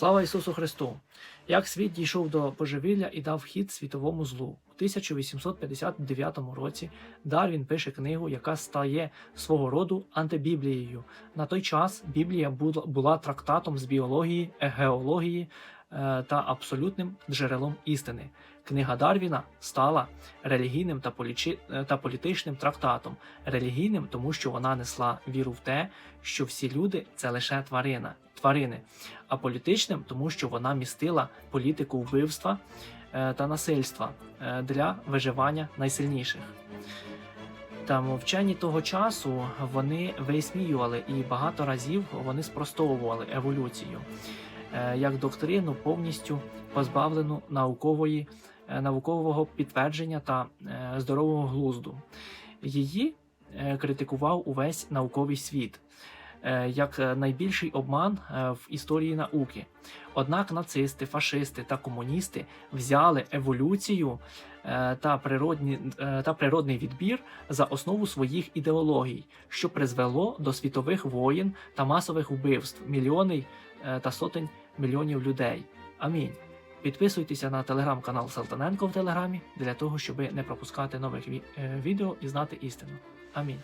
Слава Ісусу Христу! Як світ дійшов до божевілля і дав хід світовому злу. У 1859 році Дарвін пише книгу, яка стає свого роду антибіблією. На той час Біблія була, трактатом з біології, геології е, та абсолютним джерелом істини. Книга Дарвіна стала релігійним та, полічи, е, та політичним трактатом. Релігійним, тому що вона несла віру в те, що всі люди це лише тварина, тварини, а політичним, тому що вона містила політику вбивства е, та насильства е, для виживання найсильніших. Там вчені того часу вони висміювали і багато разів вони спростовували еволюцію е, як доктрину повністю позбавлену наукової, наукового підтвердження та здорового глузду. Її критикував увесь науковий світ як е, найбільший обман е, в історії науки. Однак нацисти, фашисти та комуністи взяли еволюцію е, та, природні, е, та природний відбір за основу своїх ідеологій, що призвело до світових воєн та масових вбивств мільйони е, та сотень мільйонів людей. Амінь. Підписуйтеся на телеграм-канал Салтаненко в Телеграмі для того, щоб не пропускати нових ві- е, відео і знати істину. Амінь.